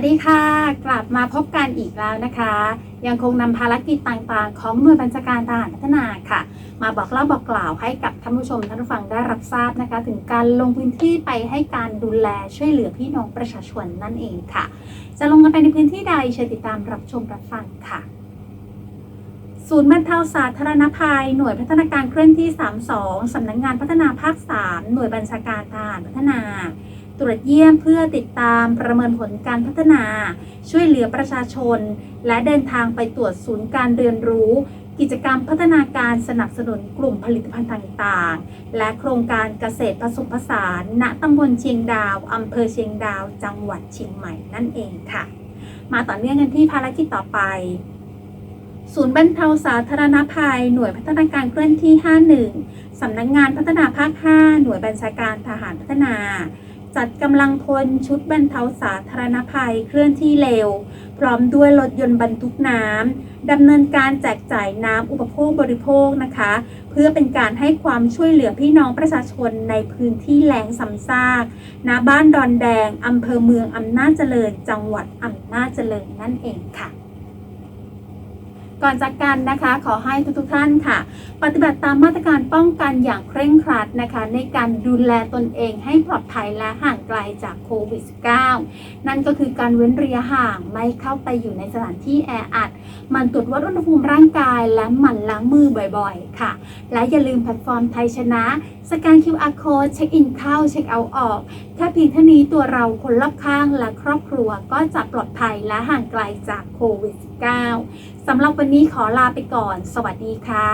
วัสดีค่ะ กลับมาพบกันอีกแล้วนะคะ ยังคงนำภารกิจต่างๆ ของหน่วยบัญชาการทหารพัฒนาค่ะ มาบอกเล่าบอกกล่าวให้กับท่านผู้ชมท่านผู้ฟังได้รับทราบนะคะ ถึงการลงพื้นที่ไปให้การดูแลช่วยเหลือพี่น้องประชาชนนั่นเองค่ะ จะลงกันไปในพื้นที่ใดเชิญติดตามรับชมรับฟังค่ะศูนย์บรรเทาสาธารณภัย หน่วยพัฒนาการเคลื่อนที่ 32 สำนักงงานพัฒนาภาค 3 หน่วยบัญชาการทหารพัฒนา ตรวจเยี่ยมเพื่อติดตามประเมินผลการพัฒนา ช่วยเหลือประชาชน และเดินทางไปตรวจศูนย์การเรียนรู้ กิจกรรมพัฒนาการสนับสนุนกลุ่มผลิตภัณฑ์ต่างๆ และโครงการเกษตรผสมผสาน ณตำบลเชียงดาวอำเภอเชียงดาว จังหวัดเชียงใหม่นั่นเองค่ะ มาต่อเนื่องกันที่ภารกิจต่อไปศูนย์บรรเทาสาธารณภัย หน่วยพัฒนาการเคลื่อนที่ 51 สำนักงงานพัฒนาภาค 5 หน่วยบัญชาการทหารพัฒนา จัดกำลังพลชุดบรรเทาสาธารณภัยเคลื่อนที่เร็ว พร้อมด้วยรถยนต์บรรทุกน้ำดำเนินการแจกจ่ายน้ำอุปโภคบริโภคนะคะ เพื่อเป็นการให้ความช่วยเหลือพี่น้องประชาชนในพื้นที่แล้งซ้ำซากณบ้านดอนแดงอำเภอเมืองอำนาจเจริญ จังหวัดอำนาจเจริญนั่นเองค่ะ ก่อนจากกันนะคะขอให้ทุกๆท่านค่ะ ปฏิบัติตามมาตรการป้องกันอย่างเคร่งครัดนะคะ ในการดูแลตนเองให้ปลอดภัยและห่างไกลจากโควิด -19 นั่นก็คือการเว้นระยะห่างไม่เข้าไปอยู่ในสถานที่แออัดมันตรวจวัดอุณหภูมิร่างกายและหมั่นล้างมือบ่อยๆ ค่ะ และอย่าลืมแพลตฟอร์มไทยชนะ สแกน QR code เช็คอินเข้าเช็คเอาท์ออกแค่เพียงเท่านี้ตัวเราคนรอบข้างและครอบครัวก็จะปลอดภัยและห่างไกลจากโควิด -19 สำหรับวันนี้ขอลาไปก่อน สวัสดีค่ะ